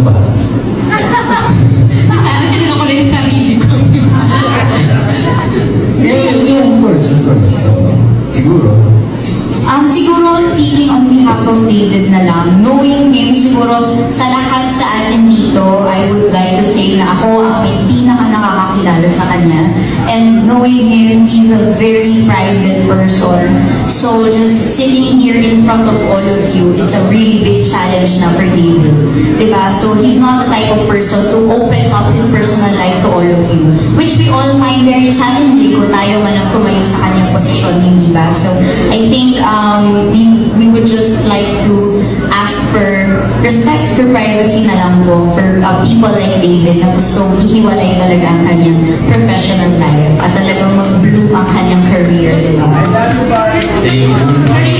ba? Sana tinanong ko rin sarili ko. Yeah, yeah, of course, of course. Siguro. Um, siguro speaking on behalf of David na lang, knowing him, siguro sa lahat sa atin dito, I would like to say na ako ang may pinaka nakakakilala sa kanya. And knowing him, he's a very private person. So just sitting here in front of all of you is a really big challenge na? So he's not the type of person to open up his personal life to all of you. Which we all find very challenging kung tayo man ang tumayo sa kanyang posisyon, hindi ba? So I think um, we, we would just like to ask for respect for privacy na lang po for uh, people like David na gusto ihiwalay talaga ang kanyang professional life at talagang mag-bloom ang kanyang career, di? Thank you.